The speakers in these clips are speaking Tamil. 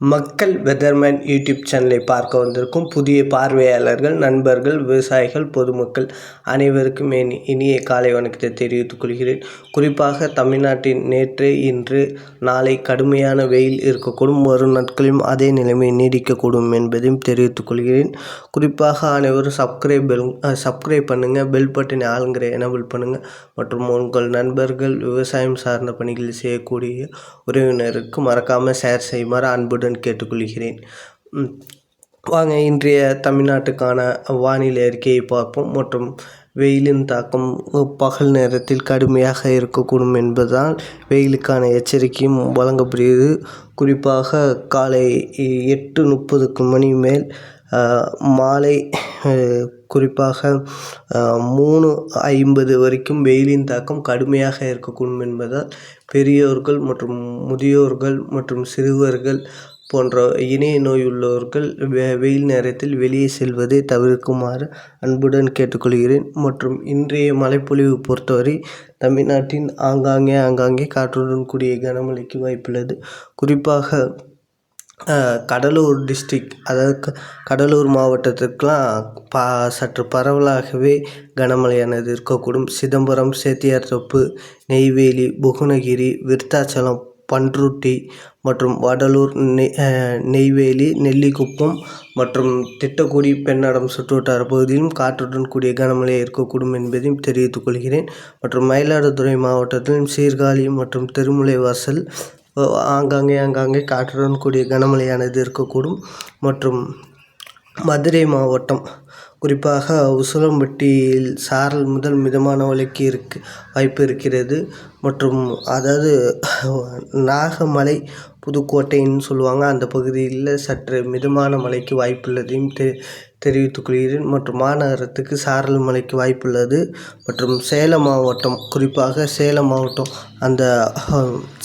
மக்கள் வெதர்மேன் யூடியூப் சேனலை பார்க்க வந்திருக்கும் புதிய பார்வையாளர்கள் நண்பர்கள் விவசாயிகள் பொதுமக்கள் அனைவருக்கும் என் இனிய காலை வணக்கத்தை தெரிவித்துக் கொள்கிறேன். குறிப்பாக தமிழ்நாட்டின் நேற்று இன்று நாளை கடுமையான வெயில் இருக்கக்கூடும். வரும் நாட்களிலும் அதே நிலைமை நீடிக்கக்கூடும் என்பதையும் தெரிவித்துக் கொள்கிறேன். குறிப்பாக அனைவரும் சப்ஸ்கிரைப் பெல் சப்ஸ்கிரைப் பண்ணுங்கள் பெல் பட்டனை ஆளுங்கிற எனபிள் பண்ணுங்கள் மற்றும் உங்கள் நண்பர்கள் விவசாயம் சார்ந்த பணிகள் செய்யக்கூடிய உறவினருக்கு மறக்காமல் ஷேர் செய்யுமாறு அன்புடன் கேட்டுக்கொள்கிறேன். வாங்க இன்றைய தமிழ்நாட்டுக்கான வானிலை அறிக்கையை பார்ப்போம். மற்றும் வெயிலின் தாக்கம் பகல் நேரத்தில் கடுமையாக இருக்கக்கூடும் என்பதால் வெயிலுக்கான எச்சரிக்கையும் வழங்கப்படுகிறது. குறிப்பாக காலை எட்டு முப்பதுக்கு மணி மேல் மாலை குறிப்பாக மூணு ஐம்பது வரைக்கும் வெயிலின் தாக்கம் கடுமையாக இருக்கக்கூடும் என்பதால் பெரியோர்கள் மற்றும் முதியோர்கள் மற்றும் சிறுவர்கள் போன்ற இணைய நோய் உள்ளவர்கள் வெ வெயில் நேரத்தில் வெளியே செல்வதை தவிர்க்குமாறு அன்புடன் கேட்டுக்கொள்கிறேன். மற்றும் இன்றைய மழைப்பொழிவு பொறுத்தவரை தமிழ்நாட்டின் ஆங்காங்கே ஆங்காங்கே காற்றுடன் கூடிய கனமழைக்கு வாய்ப்புள்ளது. குறிப்பாக கடலூர் டிஸ்ட்ரிக் அதாவது க கடலூர் மாவட்டத்திற்கெலாம் பா சற்று பரவலாகவே கனமழையானது இருக்கக்கூடும். சிதம்பரம் சேத்தியார் தொப்பு நெய்வேலி புவனகிரி விருத்தாச்சலம் பண்ருட்டி மற்றும் வடலூர் நெய் நெய்வேலி நெல்லிக்குப்பம் மற்றும் திட்டக்குடி பெண்ணடம் சுற்றுவட்டார பகுதியிலும் காற்றுடன் கூடிய கனமழை இருக்கக்கூடும் என்பதையும் தெரிவித்துக் கொள்கிறேன். மற்றும் மயிலாடுதுறை மாவட்டத்திலும் சீர்காழி மற்றும் திருமுலைவாசல் வாசல் ஆங்காங்கே ஆங்காங்கே காற்றுடன் கூடிய கனமழையானது இருக்கக்கூடும். மற்றும் மதுரை மாவட்டம் குறிப்பாக உசிலம்பட்டியில் சாரல் முதல் மிதமான மழைக்கு இருக்கு வாய்ப்பு இருக்கிறது. மற்றும் அதாவது நாகமலை புதுக்கோட்டைன்னு சொல்லுவாங்க. அந்த பகுதியில் சற்று மிதமான மழைக்கு வாய்ப்புள்ளதையும் தெ தெரிவித்துக் கொள்கிறேன். மற்றும் மாநகரத்துக்கு சாரல் மழைக்கு வாய்ப்புள்ளது. மற்றும் சேலம் மாவட்டம் குறிப்பாக சேலம் மாவட்டம். அந்த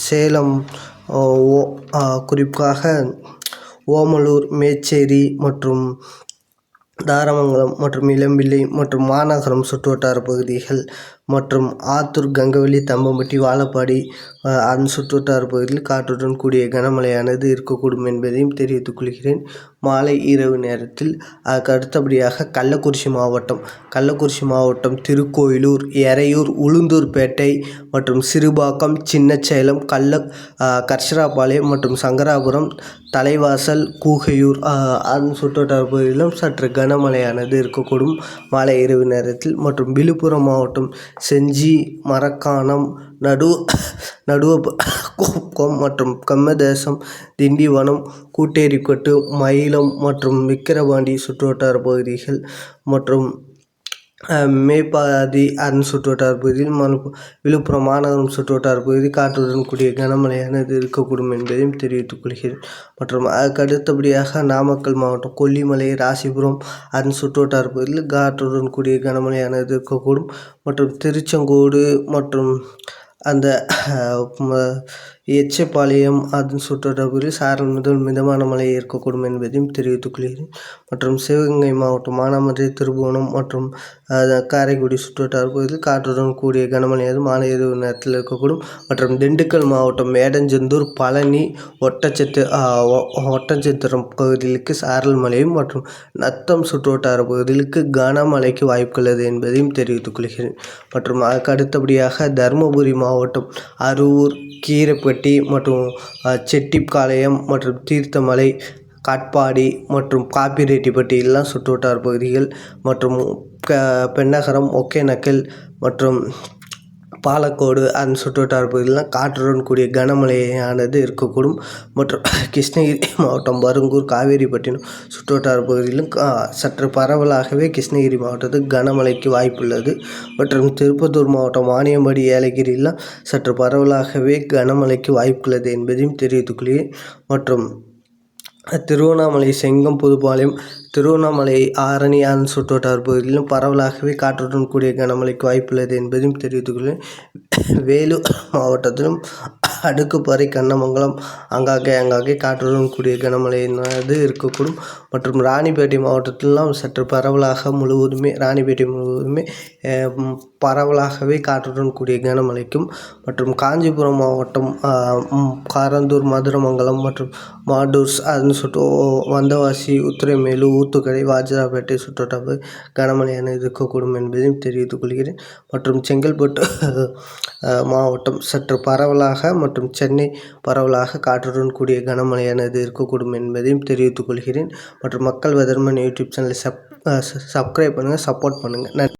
சேலம் ஓ குறிப்பாக ஓமலூர் மேச்சேரி மற்றும் தாரமங்கலம் மற்றும் இளம்பிள்ளை மற்றும் மாநகரம் சுற்றுவட்டார பகுதிகள் மற்றும் ஆத்தூர் கங்கவள்ளி தம்பம்பட்டி வாழப்பாடி அந்த சுற்றுவட்டார பகுதியில் காற்றுடன் கூடிய கனமழையானது இருக்கக்கூடும் என்பதையும் தெரிவித்துக் கொள்கிறேன். மாலை இரவு நேரத்தில் அதுக்கு அடுத்தபடியாக கள்ளக்குறிச்சி மாவட்டம் கள்ளக்குறிச்சி மாவட்டம் திருக்கோயிலூர் எறையூர் உளுந்தூர்பேட்டை மற்றும் சிறுபாக்கம் சின்னச்சேலம் கள்ள கர்ஷராபாளையம் மற்றும் சங்கராபுரம் தலைவாசல் கூகையூர் அந்த சுற்றுவட்டார பகுதியிலும் சற்று கனமழையானது இருக்கக்கூடும். மாலை இரவு நேரத்தில் மற்றும் விழுப்புரம் மாவட்டம் செஞ்சி மரக்காணம் நடு நடுவம் மற்றும் கம்மதேசம் திண்டிவனம் கூட்டேரிப்பட்டு மயிலம் மற்றும் விக்கிரவாண்டி சுற்றுவட்டார பகுதிகள் மற்றும் மேப்பாதி அரண் சுற்றுவட்டார பகுதியில் மனு விழுப்புரம் மாநகரம் சுற்றுவட்டார பகுதி காற்றுடன் கூடிய கனமழையானது இருக்கக்கூடும் என்பதையும் தெரிவித்துக் கொள்கிறேன். மற்றும் அதுக்கு அடுத்தபடியாக நாமக்கல் மாவட்டம் கொல்லிமலை ராசிபுரம் அதன் சுற்றுவட்டார பகுதியில் காற்றுடன் கூடிய கனமழையானது இருக்கக்கூடும். மற்றும் திருச்செங்கோடு மற்றும் அந்த எச்சப்பாளையம் அதன் சுற்றுவட்டார பகுதியில் சாரல் முதல் மிதமான மழை இருக்கக்கூடும் என்பதையும் தெரிவித்துக் கொள்கிறேன் மற்றும் சிவகங்கை மாவட்டம் மானாமதுரை திருபுவனம் மற்றும் காரைக்குடி சுற்றுவட்டார பகுதியில் காற்றுடன் கூடிய கனமழையாவது மாலை இரவு நேரத்தில் இருக்கக்கூடும். மற்றும் திண்டுக்கல் மாவட்டம் மேடஞ்செந்தூர் பழனி ஒட்டச்சத்து ஒட்டச்சத்திரம் பகுதிகளுக்கு சாரல் மழையும் மற்றும் நத்தம் சுற்றுவட்டார பகுதிகளுக்கு கனமழைக்கு வாய்ப்புள்ளது என்பதையும் தெரிவித்துக் கொள்கிறேன் மற்றும் அதுக்கு அடுத்தபடியாக தருமபுரி மாவட்டம் அரூர் கீரப்பட்டி மற்றும் செட்டிப்பாளையம் மற்றும் தீர்த்தமலை காட்பாடி மற்றும் காப்பிரெட்டிப்பட்டி எல்லாம் சுற்றுவட்டார பகுதிகள் மற்றும் க பெண்ணகரம் ஒகேனக்கல் மற்றும் பாலக்கோடு அந்த சுற்றுவட்டார பகுதியிலாம் காற்றுடன் கூடிய கனமழையானது இருக்கக்கூடும். மற்றும் கிருஷ்ணகிரி மாவட்டம் பருங்கூர் காவேரிப்பட்டினம் சுற்றுவட்டார பகுதியிலும் சற்று பரவலாகவே கிருஷ்ணகிரி மாவட்டத்துக்கு கனமழைக்கு வாய்ப்புள்ளது. மற்றும் திருப்பத்தூர் மாவட்டம் வாணியம்படி ஏலகிரிலாம் சற்று பரவலாகவே கனமழைக்கு வாய்ப்புள்ளது என்பதையும் தெரிவித்துக்கொள்கிறேன் மற்றும் திருவண்ணாமலை செங்கம் புதுப்பாளையம் திருவண்ணாமலை ஆரணி அந்த சுற்றுவட்டார பகுதியிலும் பரவலாகவே காற்றுடன் கூடிய கனமழைக்கு வாய்ப்புள்ளது என்பதையும் தெரிவித்துக் கொள்கிறேன். வேலூர் மாவட்டத்திலும் அடுக்குப்பாறை கண்ணமங்கலம் ஆங்காங்கே ஆங்காங்கே காற்றுடன் கூடிய கனமழையினது இருக்கக்கூடும். மற்றும் ராணிப்பேட்டை மாவட்டத்திலலாம் சற்று பரவலாக முழுவதுமே ராணிப்பேட்டை முழுவதுமே பரவலாகவே காற்றுடன் கூடிய கனமழைக்கும். மற்றும் காஞ்சிபுரம் மாவட்டம் காரந்தூர் மதுரமங்கலம் மற்றும் மாடூர்ஸ் அதுன்னு சொல்லிட்டு வந்தவாசி உத்திரமேலு ஊத்துக்கடை வாஜராப்பேட்டை சுற்றோட்டப்பு கனமழையான இருக்கக்கூடும் என்பதையும் தெரிவித்துக் கொள்கிறேன். மற்றும் செங்கல்பட்டு மாவட்டம் சற்று பரவலாக மற்றும் சென்னை பரவலாக காற்றுடன் கூடிய கனமழையானது இருக்கக்கூடும் என்பதையும் தெரிவித்துக் கொள்கிறேன். மற்றும் மக்கள் வெதர்மன் யூடியூப் சேனலை சப் சப்ஸ்கிரைப் பண்ணுங்கள் சப்போர்ட் பண்ணுங்கள் நன்றி.